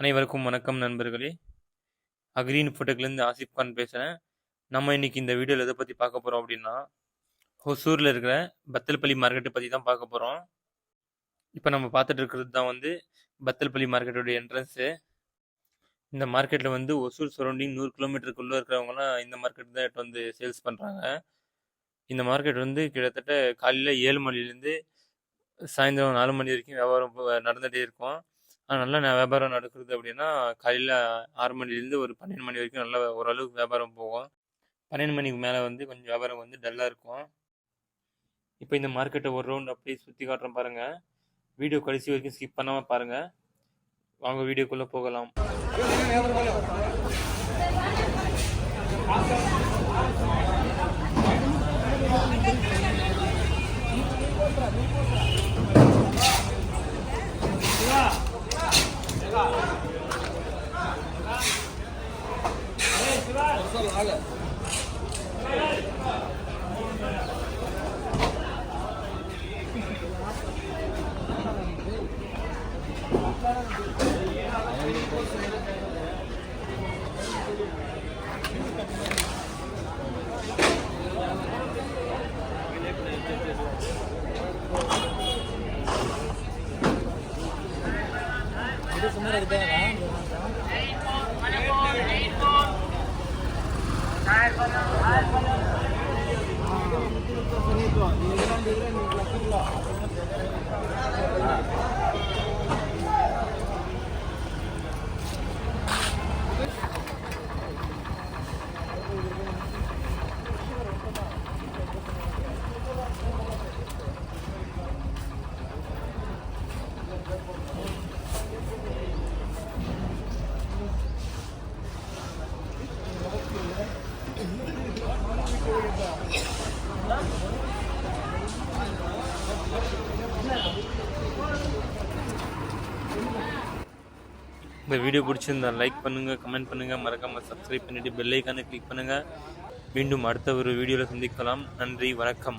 அனைவருக்கும் வணக்கம் நண்பர்களே. அக்ரீன் ஃபோட்டோக்லேருந்து ஆசிப் கான் பேசுகிறேன் நம்ம இன்னைக்கு இந்த வீடியோவில் எதை பற்றி பார்க்க போகிறோம் அப்படின்னா ஹொசூரில் இருக்கிற பத்தல்பள்ளி மார்க்கெட்டை பற்றி தான் பார்க்க போகிறோம் இப்போ நம்ம பார்த்துட்டு இருக்கிறது தான் வந்து பத்தல்பள்ளி மார்க்கெட்டோட என்ட்ரன்ஸு இந்த மார்க்கெட்டில் வந்து ஒசூர் சரௌண்டிங் நூறு கிலோமீட்டருக்குள்ளே இருக்கிறவங்கலாம் இந்த மார்க்கெட் தான் எடுத்து வந்து சேல்ஸ் பண்ணுறாங்க இந்த மார்க்கெட் வந்து கிட்டத்தட்ட காலையில் ஏழு மணிலேருந்து சாயந்தரம் நாலு மணி வரைக்கும் வியாபாரம் நடந்துகிட்டே இருக்கும். ஆனால் நல்லா ந- வியாபாரம் நடக்குது அப்படின்னா காலையில் ஆறு மணிலேருந்து ஒரு பன்னெண்டு மணி வரைக்கும் நல்லா ஓரளவுக்கு வியாபாரம் போகும். பன்னெண்டு மணிக்கு மேலே வந்து கொஞ்சம் வியாபாரம் வந்து டல்லாக இருக்கும். இப்போ இந்த மார்க்கெட்டை ஒரு ரவுண்ட் அப்படியே சுற்றி காட்டுறோம் பாருங்கள் வீடியோ கடைசி வரைக்கும் ஸ்கிப் பண்ணாமல் பாருங்கள் வாங்க வீடியோக்குள்ளே போகலாம். ಸುಮಾರು ಇದ್ದಾಗ আর இந்த வீடியோ பிடிச்சிருந்தா லைக் பண்ணுங்கள் கமெண்ட் பண்ணுங்கள் மறக்காமல் சப்ஸ்கிரைப் பண்ணிவிட்டு பெல்லைக்கானு கிளிக் பண்ணுங்கள் மீண்டும் அடுத்த ஒரு வீடியோவில் சந்திக்கலாம். நன்றி வணக்கம்.